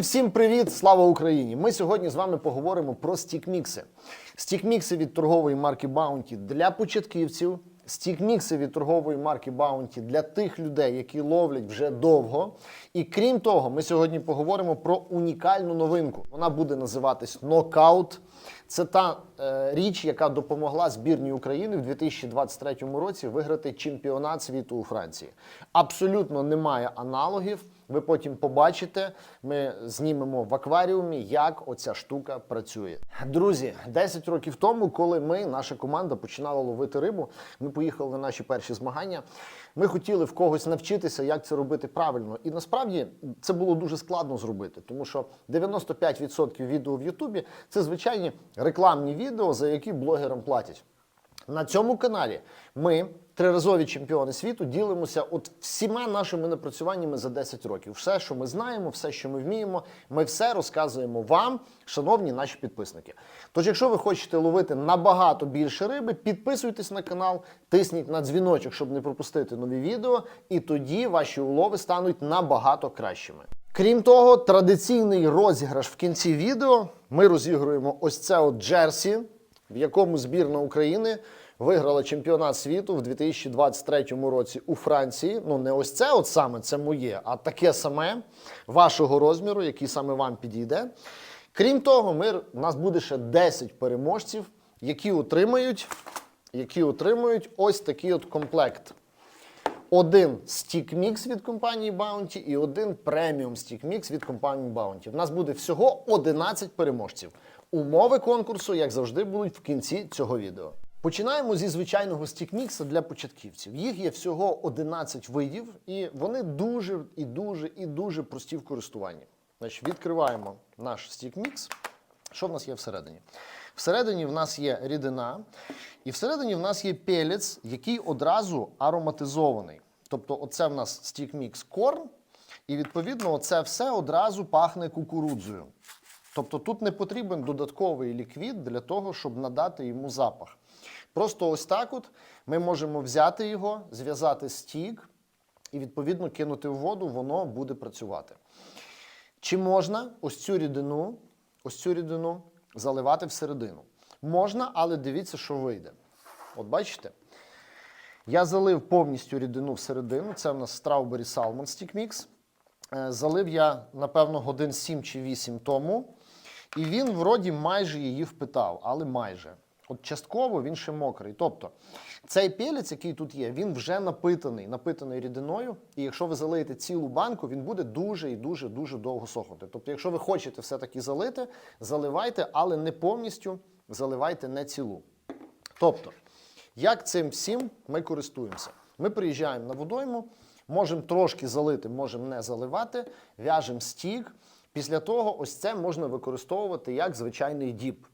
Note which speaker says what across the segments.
Speaker 1: всім привіт! Слава Україні! Ми сьогодні з вами поговоримо про стікмікси. Стікмікси від торгової марки Bounty для початківців. Стікмікси від торгової марки Bounty для тих людей, які ловлять вже довго. І крім того, ми сьогодні поговоримо про унікальну новинку. Вона буде називатись Нокаут. Це та річ, яка допомогла збірній України в 2023 році виграти чемпіонат світу у Франції. Абсолютно немає аналогів. Ви потім побачите, ми знімемо в акваріумі, як оця штука працює. Друзі, 10 років тому, коли ми, наша команда, починала ловити рибу, ми поїхали на наші перші змагання. Ми хотіли в когось навчитися, як це робити правильно. І насправді це було дуже складно зробити, тому що 95% відео в Ютубі це звичайні рекламні відео, за які блогерам платять. На цьому каналі ми, триразові чемпіони світу, ділимося от всіма нашими напрацюваннями за 10 років. Все, що ми знаємо, все, що ми вміємо, ми все розказуємо вам, шановні наші підписники. Тож, якщо ви хочете ловити набагато більше риби, підписуйтесь на канал, тисніть на дзвіночок, щоб не пропустити нові відео, і тоді ваші улови стануть набагато кращими. Крім того, традиційний розіграш в кінці відео ми розігруємо ось це от джерсі в якому збірна України виграла чемпіонат світу в 2023 році у Франції. Ну не ось це, от саме це моє, а таке саме вашого розміру, який саме вам підійде. Крім того, ми, у нас буде ще 10 переможців, які отримають, які отримають ось такий от комплект. Один стік мікс від компанії Bounty і один преміум стік мікс від компанії Bounty. У нас буде всього 11 переможців. Умови конкурсу, як завжди, будуть в кінці цього відео. Починаємо зі звичайного стікмікса для початківців. Їх є всього 11 видів, і вони дуже і дуже і дуже прості в користуванні. Значить, відкриваємо наш стікмікс. Що в нас є всередині? Всередині в нас є рідина, і всередині в нас є пелець, який одразу ароматизований. Тобто, оце в нас стікмікс корн, і відповідно, оце все одразу пахне кукурудзою. Тобто тут не потрібен додатковий ліквід для того, щоб надати йому запах. Просто ось так от ми можемо взяти його, зв'язати стік і відповідно кинути в воду, воно буде працювати. Чи можна ось цю рідину, ось цю рідину заливати всередину? Можна, але дивіться, що вийде. От бачите? Я залив повністю рідину всередину. Це в нас Strawberry Salmon Stick Mix. Е, Залив я, напевно, годин 7 чи 8 тому. І він вроді майже її впитав, але майже. От частково він ще мокрий. Тобто цей пелець, який тут є, він вже напитаний, напитаний рідиною. І якщо ви залиєте цілу банку, він буде дуже і дуже дуже довго сохнути. Тобто, якщо ви хочете все-таки залити, заливайте, але не повністю заливайте не цілу. Тобто, як цим всім ми користуємося? Ми приїжджаємо на водойму, можемо трошки залити, можемо не заливати, в'яжемо стік. Після того, ось це можна використовувати як звичайний діп.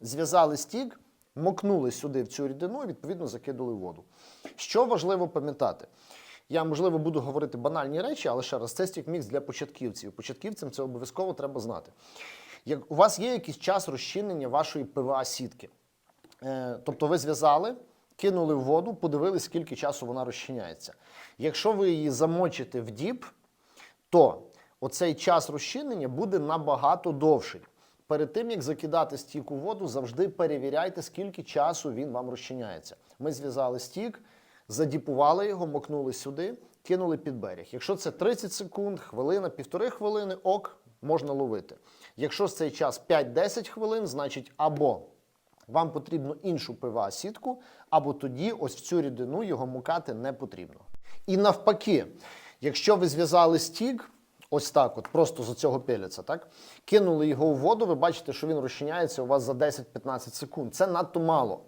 Speaker 1: Зв'язали стік, мокнули сюди в цю рідину і відповідно закидали воду. Що важливо пам'ятати? Я, можливо, буду говорити банальні речі, але ще раз, це стік-мікс для початківців. Початківцям це обов'язково треба знати. Як у вас є якийсь час розчинення вашої ПВА-сітки, Е, тобто ви зв'язали, кинули в воду, подивились, скільки часу вона розчиняється. Якщо ви її замочите в діп, то оцей час розчинення буде набагато довший. Перед тим, як закидати стік у воду, завжди перевіряйте, скільки часу він вам розчиняється. Ми зв'язали стік, задіпували його, мокнули сюди, кинули під берег. Якщо це 30 секунд, хвилина, півтори хвилини, ок, можна ловити. Якщо ж цей час 5-10 хвилин, значить або вам потрібно іншу ПВА сітку, або тоді ось в цю рідину його мукати не потрібно. І навпаки, якщо ви зв'язали стік, ось так, от просто з цього пелеця, так кинули його у воду, ви бачите, що він розчиняється у вас за 10-15 секунд. Це надто мало.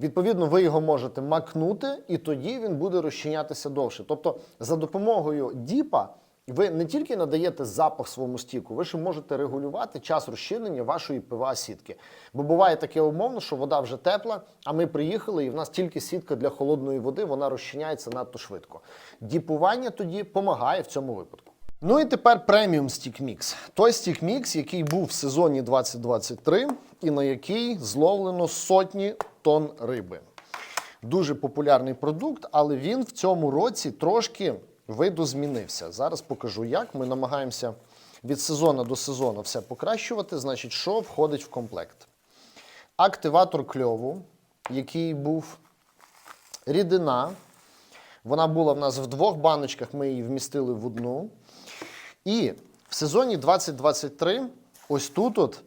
Speaker 1: Відповідно, ви його можете макнути, і тоді він буде розчинятися довше. Тобто, за допомогою діпа ви не тільки надаєте запах своєму стіку, ви ще можете регулювати час розчинення вашої ПВА сітки. Бо буває таке умовно, що вода вже тепла, а ми приїхали, і в нас тільки сітка для холодної води, вона розчиняється надто швидко. Діпування тоді допомагає в цьому випадку. Ну і тепер преміум стік мікс. Той стік мікс, який був в сезоні 2023 і на який зловлено сотні тонн риби. Дуже популярний продукт, але він в цьому році трошки видозмінився. Зараз покажу, як ми намагаємося від сезону до сезону все покращувати, значить, що входить в комплект? Активатор кльову, який був рідина. Вона була в нас в двох баночках, ми її вмістили в одну. І в сезоні 2023 ось тут, от,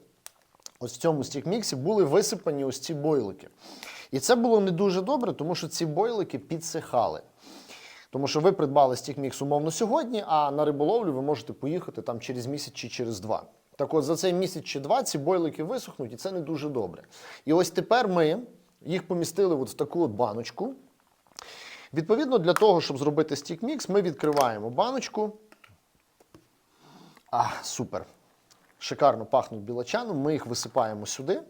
Speaker 1: ось в цьому стікміксі, були висипані ось ці бойлики. І це було не дуже добре, тому що ці бойлики підсихали. Тому що ви придбали стікмікс умовно сьогодні, а на риболовлю ви можете поїхати там через місяць чи через два. Так от за цей місяць чи два ці бойлики висохнуть, і це не дуже добре. І ось тепер ми їх помістили от в таку от баночку. Відповідно, для того, щоб зробити стік-мікс, ми відкриваємо баночку. А, супер. Шикарно пахнуть білочаном. Ми їх висипаємо сюди.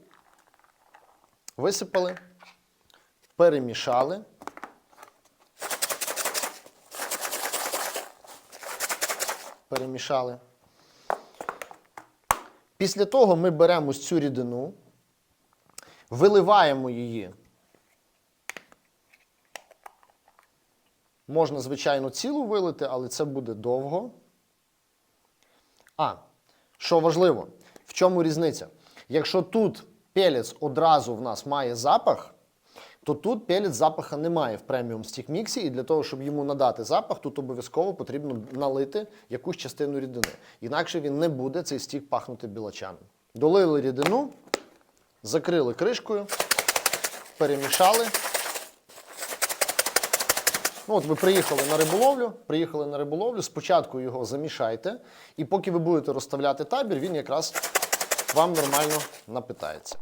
Speaker 1: Висипали, перемішали. Перемішали. Після того ми беремо цю рідину, виливаємо її Можна, звичайно, цілу вилити, але це буде довго. А, що важливо, в чому різниця? Якщо тут пелець одразу в нас має запах, то тут пелець запаха немає в преміум стік міксі, і для того, щоб йому надати запах, тут обов'язково потрібно налити якусь частину рідини. Інакше він не буде цей стік пахнути білочаном. Долили рідину, закрили кришкою, перемішали. Ну, от ви приїхали на риболовлю, приїхали на риболовлю, спочатку його замішайте, і поки ви будете розставляти табір, він якраз вам нормально напитається.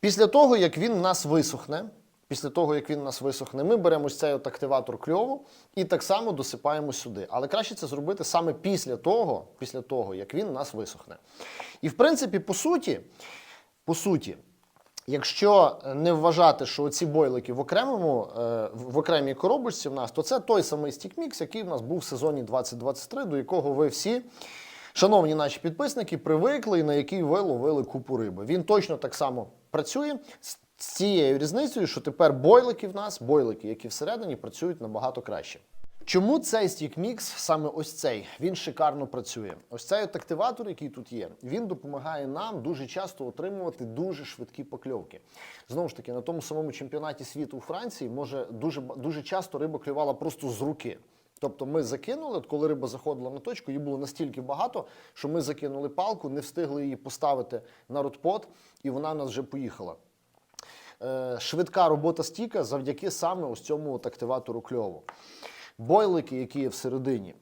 Speaker 1: Після того, як він в нас висохне, після того, як він у нас висохне, ми беремо цей от активатор кльову і так само досипаємо сюди. Але краще це зробити саме після того, після того, як він у нас висохне. І в принципі, по суті, по суті, Якщо не вважати, що ці бойлики в окремому е, в окремій коробочці в нас, то це той самий стікмікс, який в нас був в сезоні 2023, до якого ви всі, шановні наші підписники, привикли і на який ви ловили купу риби. Він точно так само працює з з цією різницею, що тепер бойлики в нас, бойлики, які всередині, працюють набагато краще. Чому цей стік-мікс, саме ось цей, він шикарно працює? Ось цей от активатор, який тут є, він допомагає нам дуже часто отримувати дуже швидкі покльовки. Знову ж таки, на тому самому чемпіонаті світу у Франції може дуже дуже часто риба клювала просто з руки. Тобто ми закинули, коли риба заходила на точку, її було настільки багато, що ми закинули палку, не встигли її поставити на ротпот, і вона в нас вже поїхала. Е, швидка робота стіка завдяки саме ось цьому от активатору кльову. Бойлики, які є всередині,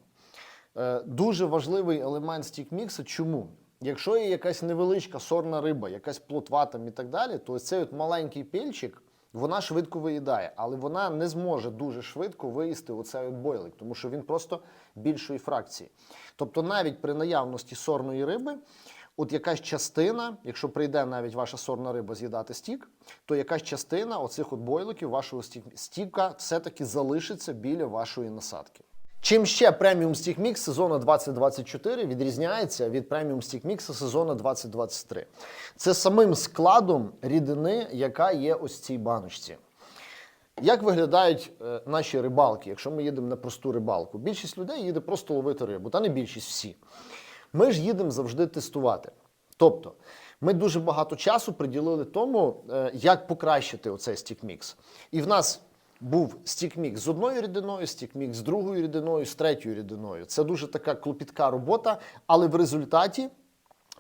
Speaker 1: е, дуже важливий елемент стік-мікса. Чому? Якщо є якась невеличка сорна риба, якась плотва там і так далі, то ось цей от маленький пільчик вона швидко виїдає, але вона не зможе дуже швидко виїсти оцей от бойлик, тому що він просто більшої фракції. Тобто, навіть при наявності сорної риби, от якась частина, якщо прийде навіть ваша сорна риба з'їдати стік, то якась частина оцих от бойликів вашого стік- стіка все-таки залишиться біля вашої насадки. Чим ще преміум Stick Mix сезону 2024 відрізняється від преміум Stick Mix сезону 2023? Це самим складом рідини, яка є ось цій баночці. Як виглядають е, наші рибалки, якщо ми їдемо на просту рибалку? Більшість людей їде просто ловити рибу, та не більшість всі. Ми ж їдемо завжди тестувати. Тобто, ми дуже багато часу приділили тому, е, як покращити оцей стікмікс. І в нас був стікмікс з одною рідиною, стікмікс з другою рідиною, з третьою рідиною. Це дуже така клопітка робота, але в результаті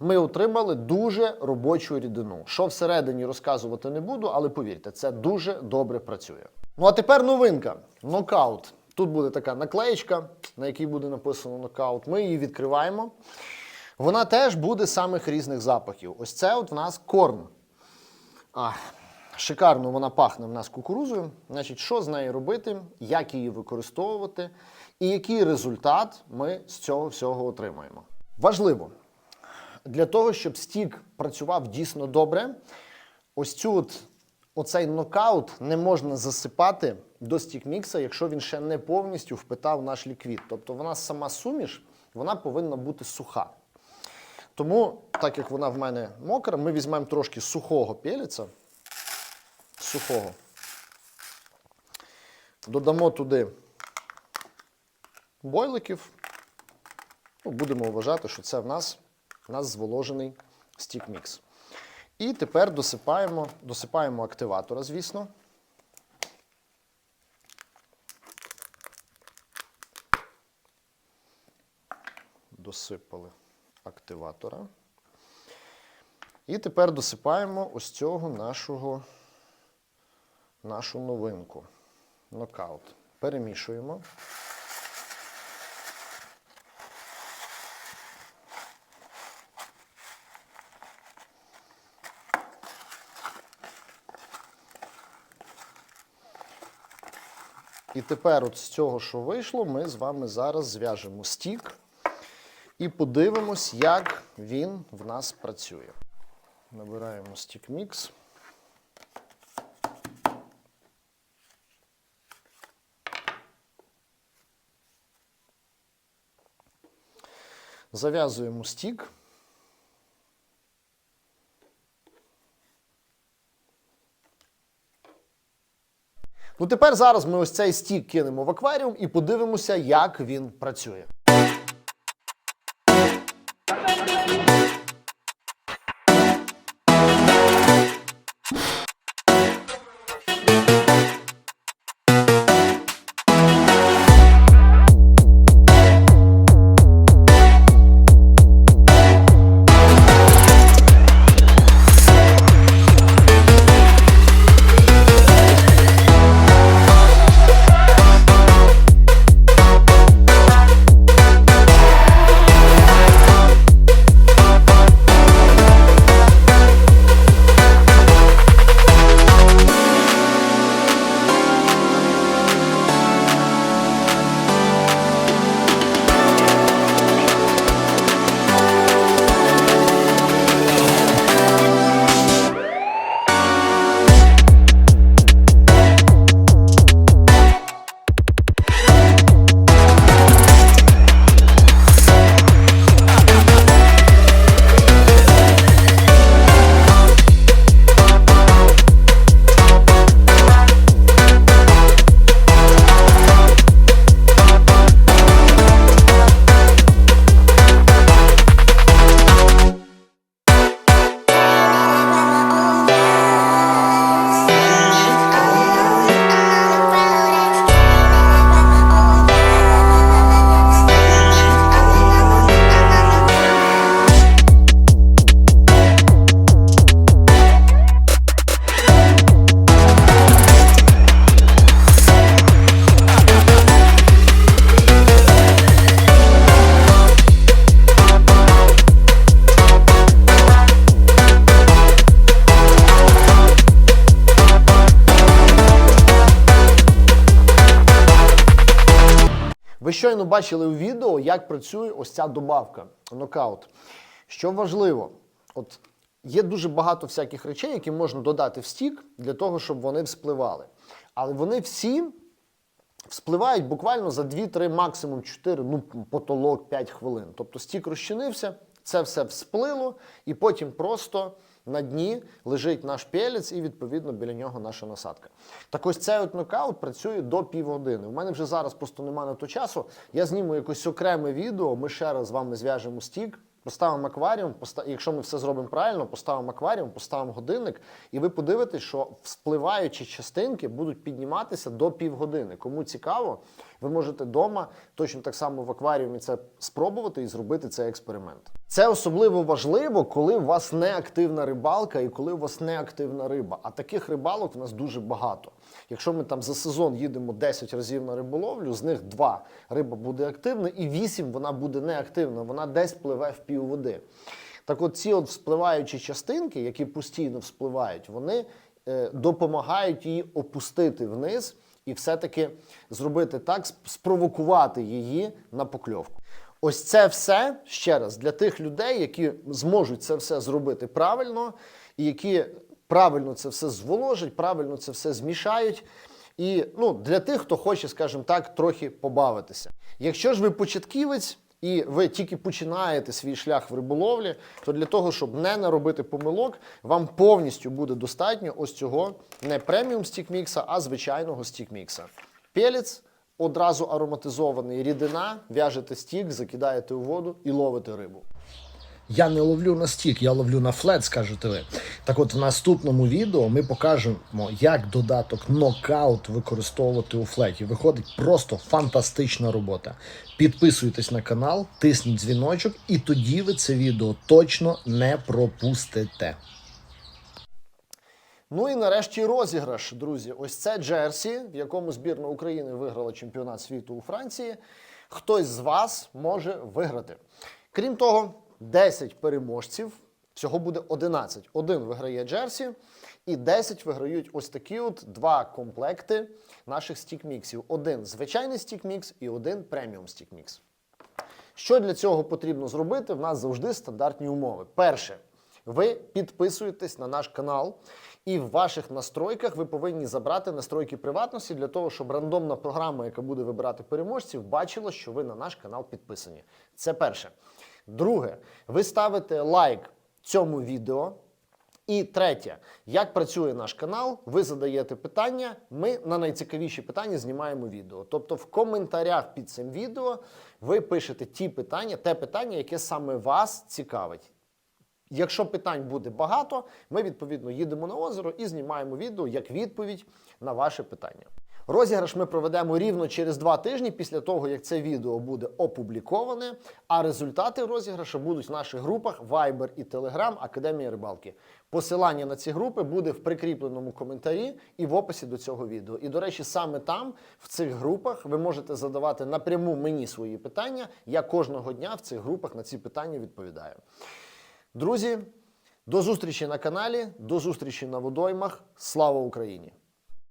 Speaker 1: ми отримали дуже робочу рідину. Що всередині розказувати не буду, але повірте, це дуже добре працює. Ну а тепер новинка: нокаут. Тут буде така наклеєчка, на якій буде написано нокаут. Ми її відкриваємо. Вона теж буде самих різних запахів. Ось це от в нас корн. А, шикарно вона пахне в нас кукурузою. Значить, що з нею робити, як її використовувати і який результат ми з цього всього отримаємо. Важливо, для того, щоб стік працював дійсно добре, ось цю от, оцей нокаут не можна засипати до стік-мікса, якщо він ще не повністю впитав наш ліквід. Тобто вона сама суміш, вона повинна бути суха. Тому, так як вона в мене мокра, ми візьмемо трошки сухого пеліця. Сухого. Додамо туди бойликів Ну, будемо вважати, що це в нас, в нас зволожений стік-мікс. І тепер досипаємо, досипаємо активатора, звісно. Досипали активатора. І тепер досипаємо ось цього нашого, нашу новинку. Нокаут. Перемішуємо. І тепер, от з цього, що вийшло, ми з вами зараз зв'яжемо стік і подивимось, як він в нас працює. Набираємо стік мікс. Зав'язуємо стік. Ну тепер зараз ми ось цей стік кинемо в акваріум і подивимося, як він працює. Ви щойно бачили у відео, як працює ось ця добавка нокаут. Що важливо, от є дуже багато всяких речей, які можна додати в стік для того, щоб вони вспливали. Але вони всі вспливають буквально за 2-3, максимум 4, ну, потолок 5 хвилин. Тобто стік розчинився, це все всплило, і потім просто на дні лежить наш пелець, і відповідно біля нього наша насадка. Так ось цей от нокаут працює до півгодини. У мене вже зараз просто немає на то часу. Я зніму якось окреме відео. Ми ще раз з вами зв'яжемо стік. Поставимо акваріум, поста... якщо ми все зробимо правильно, поставимо акваріум, поставимо годинник, і ви подивитесь, що вспливаючі частинки будуть підніматися до півгодини. Кому цікаво, ви можете вдома точно так само в акваріумі це спробувати і зробити цей експеримент. Це особливо важливо, коли у вас неактивна рибалка і коли у вас неактивна риба. А таких рибалок у нас дуже багато. Якщо ми там за сезон їдемо 10 разів на риболовлю, з них 2 риба буде активна, і 8 вона буде неактивна, вона десь пливе в пів води. Так от ці от вспливаючі частинки, які постійно вспливають, вони е, допомагають її опустити вниз і все-таки зробити так, спровокувати її на покльовку. Ось це все ще раз для тих людей, які зможуть це все зробити правильно, і які правильно це все зволожать, правильно це все змішають. І ну, для тих, хто хоче, скажімо так, трохи побавитися. Якщо ж ви початківець і ви тільки починаєте свій шлях в риболовлі, то для того, щоб не наробити помилок, вам повністю буде достатньо ось цього не преміум стікмікса, а звичайного стікмікса. Пелець, одразу ароматизований рідина, в'яжете стік, закидаєте у воду і ловите рибу. Я не ловлю на стік, я ловлю на флет, скажете ви. Так от в наступному відео ми покажемо, як додаток нокаут використовувати у флеті. Виходить просто фантастична робота. Підписуйтесь на канал, тисніть дзвіночок, і тоді ви це відео точно не пропустите. Ну і нарешті розіграш, друзі. Ось це Джерсі, в якому збірна України виграла чемпіонат світу у Франції. Хтось з вас може виграти. Крім того, 10 переможців. Всього буде 11. Один виграє Джерсі, і 10 виграють ось такі от два комплекти наших стікміксів. Один звичайний стікмікс і один преміум стікмікс. Що для цього потрібно зробити? В нас завжди стандартні умови. Перше, ви підписуєтесь на наш канал, і в ваших настройках ви повинні забрати настройки приватності для того, щоб рандомна програма, яка буде вибирати переможців, бачила, що ви на наш канал підписані. Це перше. Друге, ви ставите лайк цьому відео. І третє, як працює наш канал, ви задаєте питання, ми на найцікавіші питання знімаємо відео. Тобто в коментарях під цим відео ви пишете ті питання, те питання, яке саме вас цікавить. Якщо питань буде багато, ми відповідно їдемо на озеро і знімаємо відео як відповідь на ваше питання. Розіграш ми проведемо рівно через два тижні після того, як це відео буде опубліковане. А результати розіграшу будуть в наших групах Viber і Telegram Академія рибалки. Посилання на ці групи буде в прикріпленому коментарі і в описі до цього відео. І, до речі, саме там, в цих групах, ви можете задавати напряму мені свої питання. Я кожного дня в цих групах на ці питання відповідаю. Друзі, до зустрічі на каналі, до зустрічі на водоймах. Слава Україні!